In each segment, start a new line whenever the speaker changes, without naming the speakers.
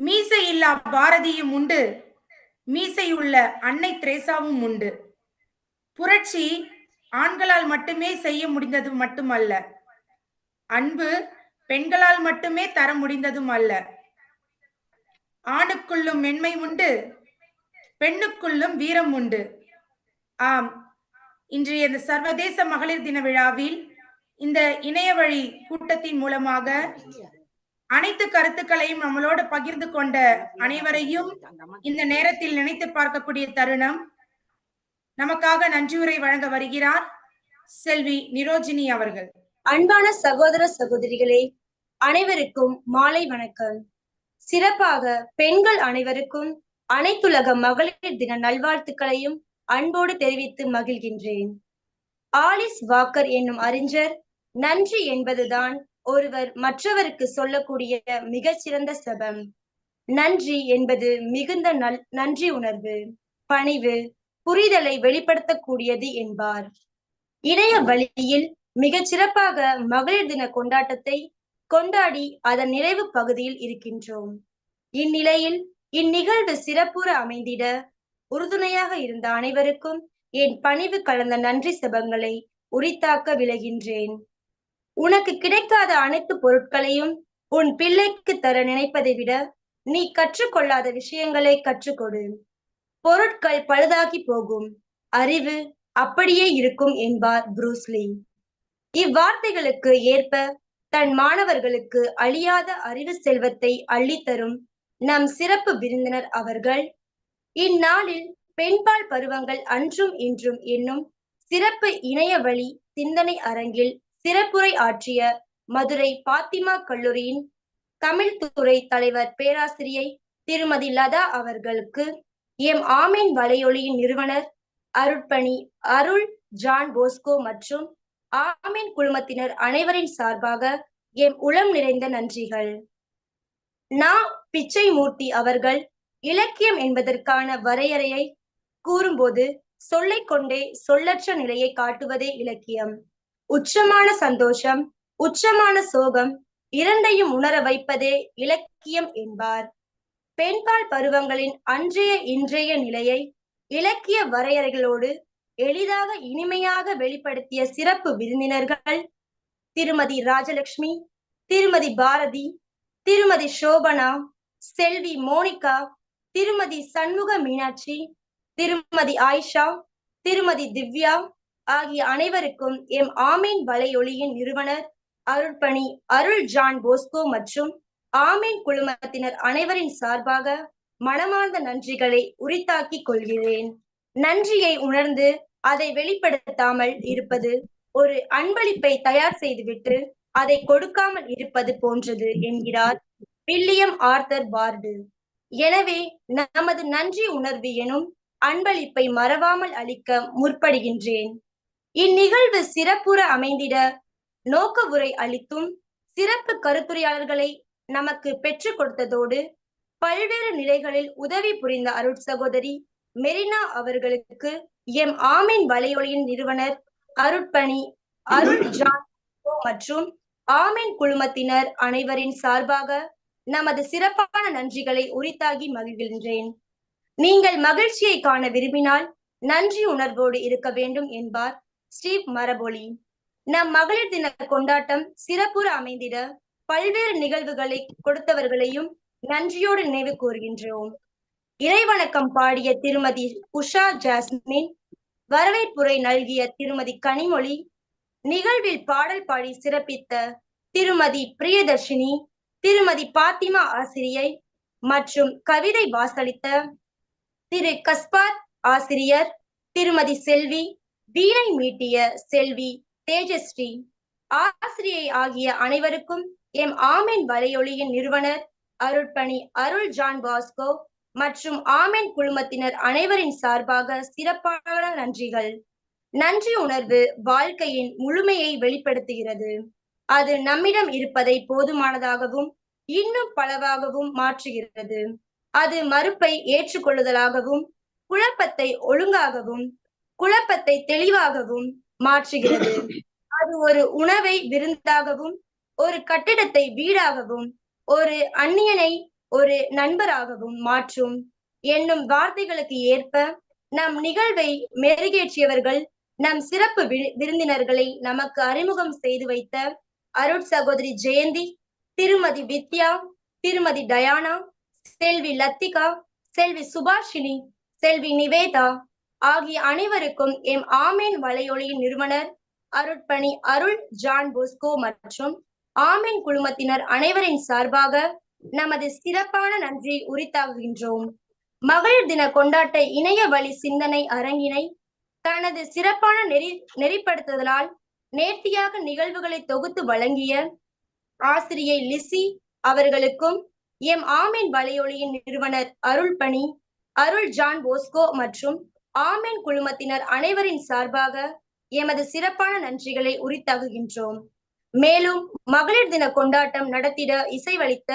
மீசை இல்லா பாரதியும் உண்டு. மீசையுள்ள அன்னை திரேசாவும் உண்டு. புரட்சி ஆண்களால் மட்டுமே செய்ய முடிந்தது மட்டுமல்ல. அன்பு பெண்களால் மட்டுமே தர முடிந்ததும் அல்ல. ஆணுக்குள்ளும் மென்மை உண்டு பெண்ணுக்குள்ளும் வீரம் உண்டு. ஆம். இன்றைய இந்த சர்வதேச மகளிர் தின விழாவில் இந்த இணைய வழி கூட்டத்தின் மூலமாக அனைத்து கருத்துக்களையும் நம்மளோடு பகிர்ந்து கொண்ட அனைவரையும் இந்த நேரத்தில் நினைத்து பார்க்கக்கூடிய தருணம். நமக்காக நன்றியுரை வழங்க வருகிறார் செல்வி நிரோஜினி அவர்கள்.
அன்பான சகோதர சகோதரிகளே அனைவருக்கும் மாலை வணக்கம். சிறப்பாக பெண்கள் அனைவருக்கும் அனைத்துலக மகளிர் தின நல்வாழ்த்துக்களையும் அன்போடு தெரிவித்து மகிழ்கின்றேன். ஆலிஸ் வாக்கர் என்னும் அறிஞர் நன்றி என்பதுதான் ஒருவர் மற்றவருக்கு சொல்லக்கூடிய மிகச்சிறந்த செபம். நன்றி என்பது மிகுந்த நல் நன்றி உணர்வு பணிவு புரிதலை வெளிப்படுத்தக்கூடியது என்பார். இணைய வழியில் மிகச் சிறப்பாக மகளிர் தின கொண்டாட்டத்தை கொண்டாடி அதன் நிறைவு பகுதியில் இருக்கின்றோம். இந்நிலையில் இந்நிகழ்வு சிறப்புற அமைந்திட உறுதுணையாக இருந்த அனைவருக்கும் என் பணிவு கலந்த நன்றி செபங்களை உரித்தாக்க விளைகின்றேன். உனக்கு கிடைக்காத அனைத்து பொருட்களையும் உன் பிள்ளைக்கு தர நினைப்பதை விட நீ கற்றுக்கொள்ளாத விஷயங்களை கற்றுக்கொடு. பொருட்கள் பழுதாகி போகும். அறிவு அப்படியே இருக்கும் என்பார் புரூஸ்லி இவ்வார்த்தைகளுக்கு ஏற்ப தன் மாணவர்களுக்கு அழியாத அறிவு செல்வத்தை அள்ளித்தரும் நம் சிறப்பு விருந்தினர் அவர்கள் இந்நாளில் பெண்பால் பருவங்கள் அன்றும் இன்றும் என்னும் சிறப்பு இணைய வழி சிந்தனை அரங்கில் சிறப்புரை ஆற்றிய மதுரை பாத்திமா கல்லூரியின் தமிழ் துறை தலைவர் பேராசிரியை திருமதி லதா அவர்களுக்கு எம் ஆமீன் வலையொலியின் நிறுவனர் அருட்பணி அருள் ஜான் போஸ்கோ மற்றும் ஆமீன் குழுமத்தினர் அனைவரின் சார்பாக எம் உளம் நிறைந்த நன்றிகள். நா. பிச்சை மூர்த்தி அவர்கள் இலக்கியம் என்பதற்கான வரையறையை கூறும்போது சொல்லை கொண்டே சொல்லற்ற நிலையை காட்டுவதே இலக்கியம். உச்சமான சந்தோஷம் உச்சமான சோகம் இரண்டையும் உணர வைப்பதே இலக்கியம் என்பார். பெண்பால் பருவங்களின் அன்றைய இன்றைய நிலையை இலக்கிய வரையறைகளோடு எளிதாக இனிமையாக வெளிப்படுத்திய சிறப்பு விருந்தினர்கள் திருமதி ராஜலட்சுமி திருமதி பாரதி திருமதி சோபனா செல்வி மோனிகா திருமதி சண்முக மீனாட்சி திருமதி ஆயிஷா திருமதி திவ்யா ஆகிய அனைவருக்கும் எம் ஆமீன் வலையொலியின் நிறுவனர் அருள்பணி அருள் ஜான் போஸ்கோ மற்றும் ஆமீன் குழுமத்தினர் அனைவரின் சார்பாக மனமார்ந்த நன்றிகளை உரித்தாக்கிக் கொள்கிறேன். நன்றியை உணர்ந்து அதை வெளிப்படுத்தாமல் இருப்பது ஒரு அன்பளிப்பை தயார் செய்துவிட்டு அதை கொடுக்காமல் இருப்பது போன்றது என்கிறார் வில்லியம் ஆர்தர் பார்டு. எனவே நமது நன்றி உணர்வு எனும் அன்பளிப்பை மறவாமல் அளிக்க முற்படுகின்றேன். இந்நிகழ்வு சிறப்புற அமைந்திட நோக்க உரை அளித்தும் சிறப்பு கருத்துரையாளர்களை நமக்கு பெற்றுக் கொடுத்ததோடு பல்வேறு நிலைகளில் உதவி புரிந்த அருட் சகோதரி மெரினா அவர்களுக்கு எம் ஆமீன் வலையொலியின் நிறுவனர் அருட்பணி அருள் ஜான் மற்றும் ஆமீன் குழுமத்தினர் அனைவரின் சார்பாக நமது சிறப்பான நன்றிகளை உரித்தாகி மகிழ்கின்றேன். நீங்கள் மகிழ்ச்சியை காண விரும்பினால் நன்றி உணர்வோடு இருக்க வேண்டும் என்பார் ஸ்டீவ் மரபொலி நம் மகளிர் தின கொண்டாட்டம் சிறப்புற அமைந்திட பல்வேறு நிகழ்வுகளை கொடுத்தவர்களையும் நன்றியோடு நினைவு கூறுகின்றோம். இறைவணக்கம் பாடிய திருமதி உஷா ஜாஸ்மின் வரவேற்புரை நல்கிய திருமதி கனிமொழி நிகழ்வில் பாடல் பாடி சிறப்பித்த திருமதி பிரியதர்ஷினி திருமதி பாத்திமா ஆசிரியை மற்றும் கவிதை வாசலித்த திரு கஸ்பார் ஆசிரியர் திருமதி செல்வி வீணை மீட்டிய செல்வி தேஜஸ்ரீ ஆசிரியை ஆகிய அனைவருக்கும் எம் ஆமேன் வலையொலியின் நிறுவனர் அருட்பணி அருள் ஜான் பாஸ்கோ மற்றும் ஆமேன் குழுமத்தினர் அனைவரின் சார்பாக சிறப்பான நன்றிகள். நன்றி உணர்வு வாழ்க்கையின் முழுமையை வெளிப்படுத்துகிறது. அது நம்மிடம் இருப்பதை போதுமானதாகவும் இன்னும் பலவாகவும் மாற்றுகிறது. அது மறுப்பை ஏற்றுக்கொள்ளுதலாகவும் குழப்பத்தை ஒழுங்காகவும் குழப்பத்தை தெளிவாகவும் மாற்றுகிறது. அது ஒரு உணவை விருந்தாகவும் ஒரு கட்டிடத்தை வீடாகவும் ஒரு அந்நியனை ஒரு நண்பராகவும் மாற்றும். என்னும் வார்த்தைகளுக்கு ஏற்ப நம் நிகழ்வை மெருகேற்றியவர்கள் நம் சிறப்பு விருந்தினர்களை நமக்கு அறிமுகம் செய்து வைத்த அருட் சகோதரி ஜெயந்தி திருமதி வித்யா திருமதி டயானா செல்வி லத்திகா செல்வி சுபாஷினி செல்வி நிவேதா ஆகிய அனைவருக்கும் எம் ஆமேன் வலையொலியின் நிறுவனர் அருட்பணி அருள் ஜான் போஸ்கோ மற்றும் ஆமேன் குழுமத்தினர் அனைவரின் சார்பாக நமது சிறப்பான நன்றி உரித்தாகுகின்றோம் மகளிர் தின கொண்டாட்ட இணைய வழி சிந்தனை அரங்கினை தனது சிறப்பான நெறி நெறிப்படுத்துதலால் நேர்த்தியாக நிகழ்வுகளை தொகுத்து வழங்கிய ஆசிரியை லிசி அவர்களுக்கும் எம் ஆமீன் வலையொலியின் நிறுவனர் அருள்பணி அருள் ஜான் போஸ்கோ மற்றும் ஆமீன் குழுமத்தினர் அனைவரின் சார்பாக எமது சிறப்பான நன்றிகளை உரித்தாகுகின்றோம் மேலும் மகளிர் தின கொண்டாட்டம் நடத்திட இசைவளித்த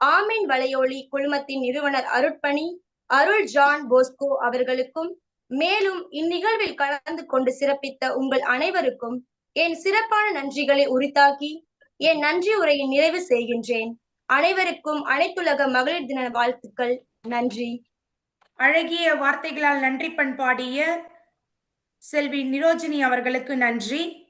ஆமீன் வலையொலி குழுமத்தின் நிறுவனர் அருட்பணி அருள் ஜான் போஸ்கோ அவர்களுக்கும் மேலும் இந்நிகழ்வில் கலந்து கொண்டு சிறப்பித்த உங்கள் அனைவருக்கும் என் சிறப்பான நன்றிகளை உரித்தாக்கி என் நன்றி உரையை நிறைவு செய்கின்றேன். அனைவருக்கும் அனைத்துலக மகளிர் தின வாழ்த்துக்கள். நன்றி.
அழகிய வார்த்தைகளால் நன்றி பண்பாடிய செல்வி நிரோஜினி அவர்களுக்கு நன்றி.